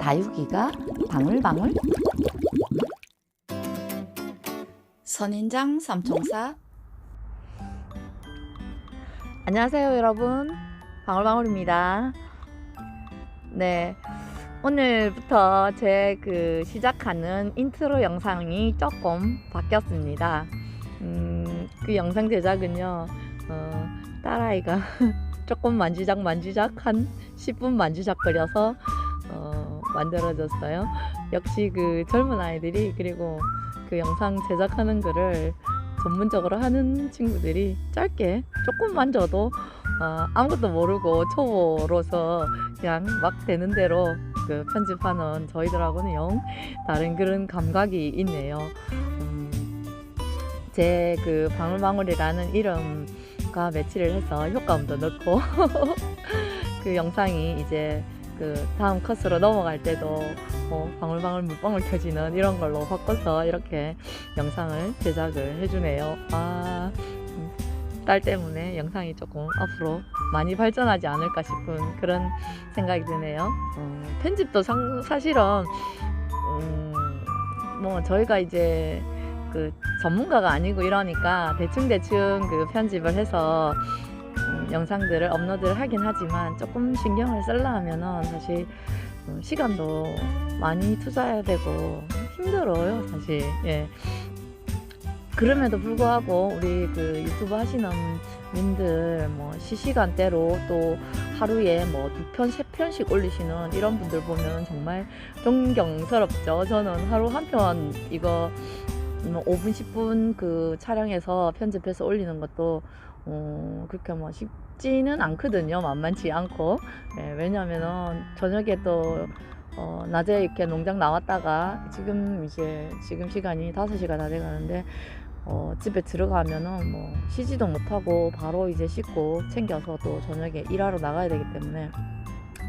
다육이가 방울방울? 선인장 삼총사. 안녕하세요 여러분. 방울방울입니다. 네 오늘부터 제 그 시작하는 인트로 영상이 조금 바뀌었습니다. 음, 그 영상 제작은요 어, 딸아이가 조금 만지작 만지작 한 10분 만지작거려서 어, 만들어졌어요. 역시 그 젊은 아이들이 그리고 그 영상 제작하는 거를 전문적으로 하는 친구들이 짧게 조금 만져도 어, 아무것도 모르고 초보로서 그냥 막 되는 대로 그 편집하는 저희들하고는 영 다른 그런 감각이 있네요. 음, 제그 방울방울이라는 이름과 매치를 해서 효과음도 넣고 그 영상이 이제 그 다음 컷으로 넘어갈 때도 뭐 방울방울 물방울 켜지는 이런 걸로 바꿔서 이렇게 영상을 제작을 해주네요. 아, 음, 딸 때문에 영상이 조금 앞으로 많이 발전하지 않을까 싶은 그런 생각이 드네요. 어, 편집도 상, 사실은 음, 뭐 저희가 이제 그 전문가가 아니고 이러니까 대충 대충 그 편집을 해서 음, 영상들을 업로드를 하긴 하지만 조금 신경을 쓸라 하면은 사실 어, 시간도 많이 투자해야 되고 힘들어요 사실. 예. 그럼에도 불구하고 우리 그 유튜브 하시는 분들 뭐 시시간대로 또 하루에 뭐 두 편 세 편씩 올리시는 이런 분들 보면 정말 존경스럽죠. 저는 하루 한 편 이거 뭐 5분 10분 그 촬영해서 편집해서 올리는 것도 어, 그렇게 뭐 쉽지는 않거든요. 만만치 않고. 예, 왜냐면은 저녁에 또 어, 낮에 이렇게 농장 나왔다가 지금 이제 지금 시간이 5시가 다 돼가는데 어, 집에 들어가면은 뭐 쉬지도 못하고 바로 이제 씻고 챙겨서 또 저녁에 일하러 나가야 되기 때문에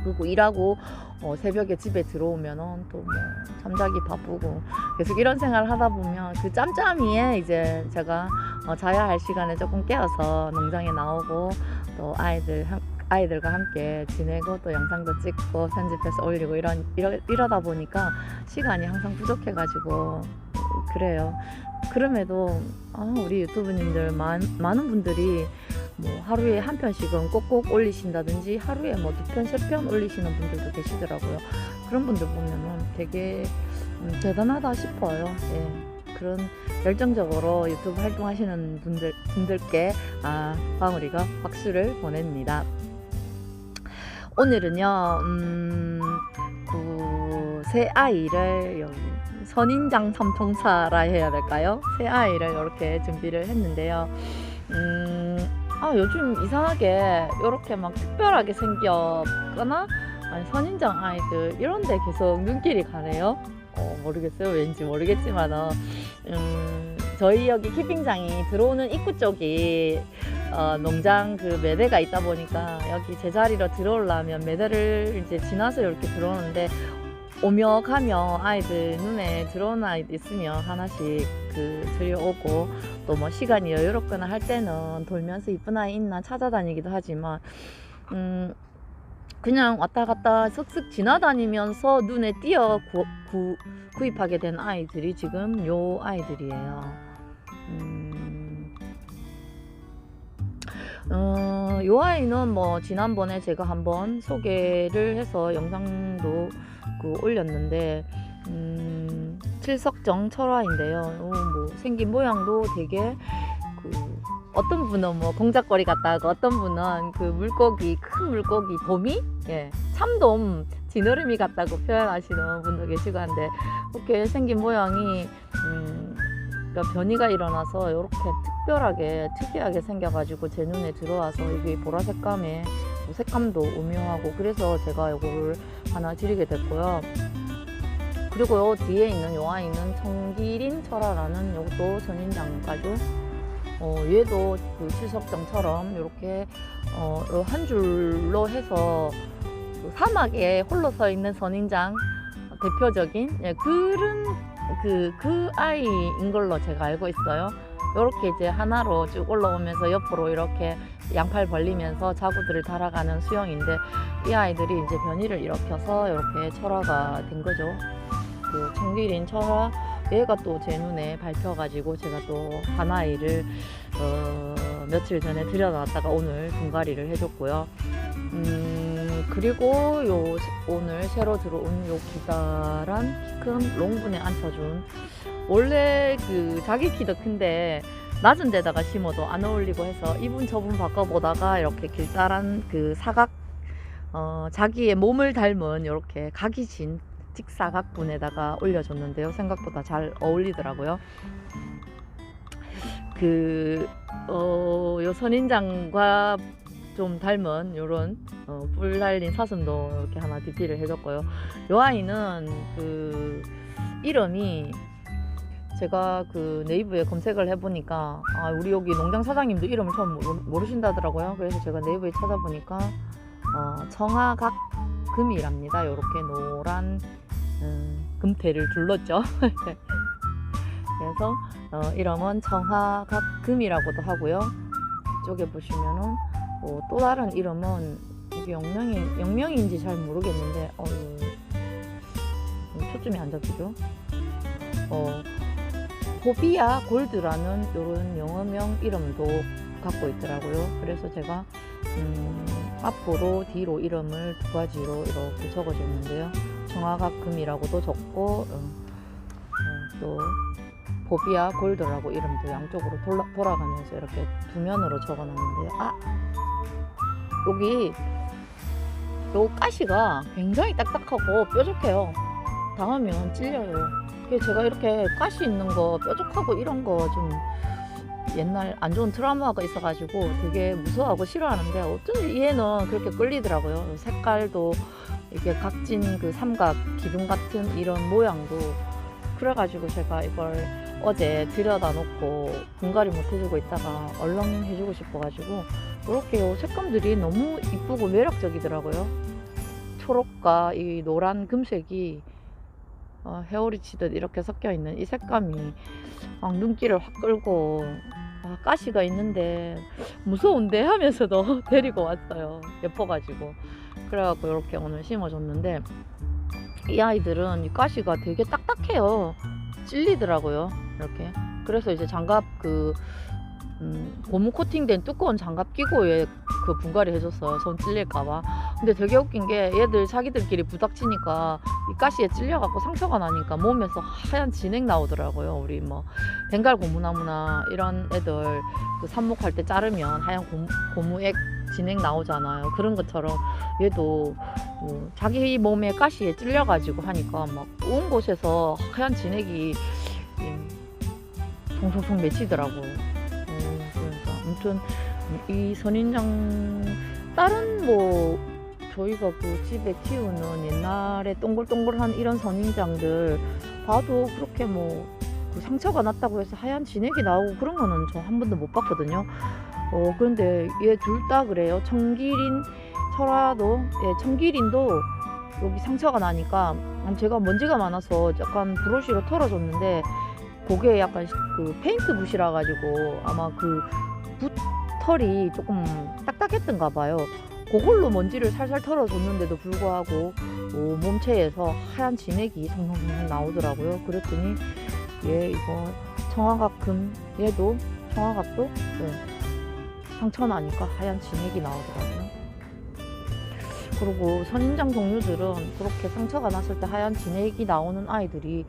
그리고 일하고 어, 새벽에 집에 들어오면은 또 뭐 잠자기 바쁘고 계속 이런 생활을 하다 보면 그 짬짬이에 이제 제가 어, 자야 할 시간에 조금 깨어서 농장에 나오고 또 아이들 함- 아이들과 함께 지내고 또 영상도 찍고 편집해서 올리고 이런 이러, 이러다 보니까 시간이 항상 부족해가지고 그래요. 그럼에도 아, 우리 유튜브님들 많, 많은 분들이 뭐 하루에 한 편씩은 꼭꼭 올리신다든지 하루에 뭐 두 편, 세 편 올리시는 분들도 계시더라고요. 그런 분들 보면은 되게 음, 대단하다 싶어요. 예. 그런 열정적으로 유튜브 활동하시는 분들, 분들께 아, 방울이가 박수를 보냅니다. 오늘은요, 음, 그, 새 아이를 여기 선인장 삼총사라 해야 될까요? 새 아이를 이렇게 준비를 했는데요. 음, 아, 요즘 이상하게 이렇게 막 특별하게 생겼거나 아니, 선인장 아이들 이런데 계속 눈길이 가네요. 어, 모르겠어요. 왠지 모르겠지만, 어, 음, 저희 여기 키핑장이 들어오는 입구 쪽이 어, 농장 그 매대가 있다 보니까 여기 제자리로 들어오려면 매대를 이제 지나서 이렇게 들어오는데 오며 가며 아이들 눈에 들어오는 아이들 있으면 하나씩 그 들여오고 또 뭐 시간이 여유롭거나 할 때는 돌면서 이쁜 아이 있나 찾아다니기도 하지만 음 그냥 왔다 갔다 슥슥 지나다니면서 눈에 띄어 구, 구, 구입하게 된 아이들이 지금 요 아이들이에요. 음, 어, 요 아이는 뭐 지난번에 제가 한번 소개를 해서 영상도 그 올렸는데 음, 칠석정 철화인데요. 어, 뭐 생긴 모양도 되게 그 어떤 분은 뭐 공작거리 같다고 어떤 분은 그 물고기 큰 물고기 도미 예 참돔 지느러미 같다고 표현하시는 분도 계시고 한데 이렇게 생긴 모양이 음 그러니까 변이가 일어나서 이렇게 특별하게 특이하게 생겨가지고 제 눈에 들어와서 이게 보라색감에 뭐 색감도 오묘하고 그래서 제가 이거를 하나 드리게 됐고요. 그리고 요 뒤에 있는 요 아이는 청기린 철화라는 요것도 선인장가죠. 어, 얘도 그 칠석정처럼 이렇게 어, 요한 줄로 해서 그 사막에 홀로 서 있는 선인장 대표적인 예, 그런 그, 그 아이인 걸로 제가 알고 있어요. 이렇게 이제 하나로 쭉 올라오면서 옆으로 이렇게 양팔 벌리면서 자구들을 달아가는 수영인데 이 아이들이 이제 변이를 일으켜서 이렇게 철화가 된 거죠. 그 청기린 철화 얘가 또 제 눈에 밟혀가지고 제가 또 하나이를 어, 며칠 전에 들여놨다가 오늘 분갈이를 해줬고요. 음, 그리고 요 새- 오늘 새로 들어온 요 기다란 키 큰 롱분에 앉혀준 원래 그 자기 키도 큰데 낮은 데다가 심어도 안 어울리고 해서 이분 저분 바꿔보다가 이렇게 길다란 그 사각 어, 자기의 몸을 닮은 이렇게 각이 진 직사각분에다가 올려줬는데요. 생각보다 잘 어울리더라고요. 그, 어, 요 선인장과 좀 닮은 요런 어, 뿔 달린 사슴도 이렇게 하나 DP를 해줬고요. 요 아이는 그 이름이 제가 그 네이버에 검색을 해보니까 아 우리 여기 농장 사장님도 이름을 처음 모르, 모르신다더라고요. 그래서 제가 네이버에 찾아보니까 어, 청아각 금이랍니다. 요렇게 노란 음, 금태를 둘렀죠. 그래서 어, 이름은 청아각 금이라고도 하고요. 이쪽에 보시면은 어, 또 다른 이름은 이게 영명이 영명인지 잘 모르겠는데 어, 초점이 안 잡히죠. 어, 호비아 골드라는 이런 영어명 이름도 갖고 있더라고요. 그래서 제가 음, 앞으로 뒤로 이름을 두 가지로 이렇게 적어줬는데요. 청아각금이라고도 적고 음, 어, 또 보비아 골드라고 이름도 양쪽으로 돌아, 돌아가면서 이렇게 두 면으로 적어놨는데요. 아 여기 요 가시가 굉장히 딱딱하고 뾰족해요. 닿으면 찔려요. 제가 이렇게 가시 있는 거 뾰족하고 이런 거 좀 옛날 안 좋은 트라우마가 있어가지고 되게 무서워하고 싫어하는데 어쩐지 얘는 그렇게 끌리더라고요. 색깔도 이게 각진 그 삼각 기둥 같은 이런 모양도 그래가지고 제가 이걸 어제 들여다 놓고 분갈이 못 해주고 있다가 얼른 해주고 싶어가지고 이렇게 요 색감들이 너무 이쁘고 매력적이더라고요. 초록과 이 노란 금색이 어, 헤어리 치듯 이렇게 섞여 있는 이 색감이 막 눈길을 확 끌고 아, 가시가 있는데 무서운데 하면서도 데리고 왔어요. 예뻐가지고 그래갖고 이렇게 오늘 심어줬는데 이 아이들은 이 가시가 되게 딱딱해요. 찔리더라고요. 이렇게 그래서 이제 장갑 그 음, 고무 코팅된 두꺼운 장갑 끼고 얘 그 분갈이 해줬어요. 손 찔릴까봐. 근데 되게 웃긴 게 얘들 자기들끼리 부닥치니까 이 가시에 찔려갖고 상처가 나니까 몸에서 하얀 진액 나오더라고요. 우리 뭐 벵갈 고무나무나 이런 애들 그 삽목할 때 자르면 하얀 고무, 고무액 진액 나오잖아요. 그런 것처럼 얘도 뭐 자기 몸에 가시에 찔려가지고 하니까 막온 곳에서 하얀 진액이 음, 송송송 맺히더라고요. 음, 그래서 아무튼 이 선인장 다른 뭐 저희가 그 집에 키우는 옛날에 동글동글한 이런 선인장들 봐도 그렇게 뭐 그 상처가 났다고 해서 하얀 진액이 나오고 그런 거는 저 한 번도 못 봤거든요. 어 그런데 얘 둘 다 그래요. 청기린 철화도 예 청기린도 여기 상처가 나니까 제가 먼지가 많아서 약간 브러쉬로 털어줬는데 그게 약간 그 페인트 붓이라 가지고 아마 그 붓 털이 조금 딱딱했던가 봐요. 그걸로 먼지를 살살 털어줬는데도 불구하고 어, 몸체에서 하얀 진액이 성성성 나오더라고요. 그랬더니 얘 이거 청아각금 얘도 청아각도 네, 상처 나니까 하얀 진액이 나오더라고요. 그리고 선인장 종류들은 그렇게 상처가 났을 때 하얀 진액이 나오는 아이들이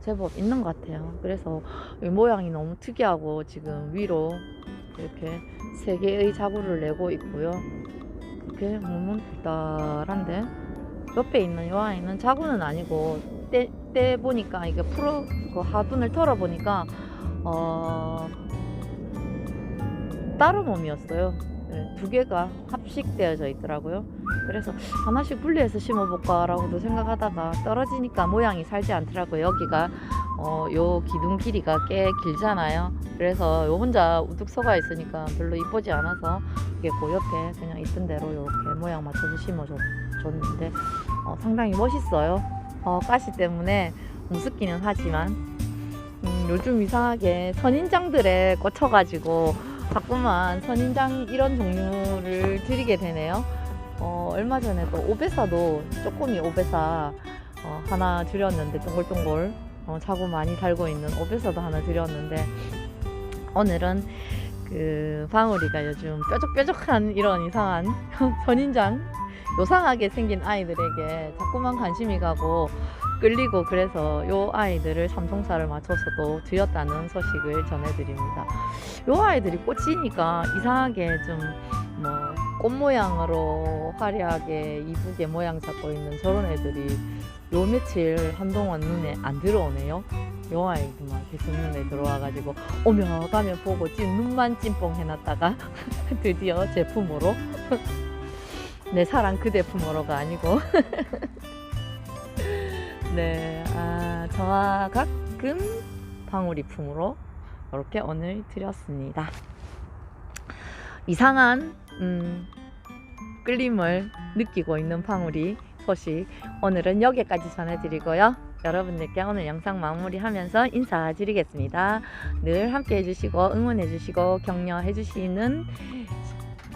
제법 있는 것 같아요. 그래서 이 모양이 너무 특이하고 지금 위로 이렇게 세 개의 자구를 내고 있고요. 그게 너무 달달한데 옆에 있는 이 아이는 자구는 아니고 떼, 떼 보니까 이게 풀어 그 하둔을 털어 보니까 어 따로 몸이었어요. 네, 두 개가 합식되어져 있더라고요. 그래서 하나씩 분리해서 심어볼까라고도 생각하다가 떨어지니까 모양이 살지 않더라고요. 여기가 어, 요 기둥 길이가 꽤 길잖아요. 그래서 요 혼자 우뚝 서가 있으니까 별로 이쁘지 않아서 이게 그 옆에 그냥 있던 대로 이렇게 모양 맞춰서 심어줬는데 어, 상당히 멋있어요. 어, 가시 때문에 우습기는 하지만 음, 요즘 이상하게 선인장들에 꽂혀가지고 자꾸만 선인장 이런 종류를 드리게 되네요. 어, 얼마 전에 또 오베사도 쪼꼬미 오베사 어, 하나 드렸는데 동글동글 어, 자구 많이 달고 있는 오베사도 하나 드렸는데 오늘은 그 방울이가 요즘 뾰족뾰족한 이런 이상한 선인장 요상하게 생긴 아이들에게 자꾸만 관심이 가고 끌리고 그래서 요 아이들을 삼총사를 맞춰서도 드렸다는 소식을 전해드립니다. 요 아이들이 꽂히니까 이상하게 좀 뭐 꽃 모양으로 화려하게 이쁘게 모양 잡고 있는 저런 애들이 요 며칠 한동안 눈에 안 들어오네요. 요 아이들만 계속 눈에 들어와가지고 오며 가며 보고 찐 눈만 찐뽕 해놨다가 드디어 제품으로 내 사랑 그 제품으로가 아니고 네, 아, 저와 가끔 방울이 품으로 이렇게 오늘 드렸습니다. 이상한 음, 끌림을 느끼고 있는 방울이 소식 오늘은 여기까지 전해드리고요. 여러분들께 오늘 영상 마무리하면서 인사드리겠습니다. 늘 함께 해주시고 응원해주시고 격려해주시는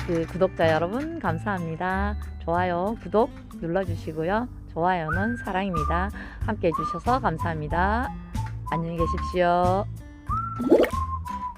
그 구독자 여러분 감사합니다. 좋아요, 구독 눌러주시고요. 좋아요는 사랑입니다. 함께 해주셔서 감사합니다. 안녕히 계십시오.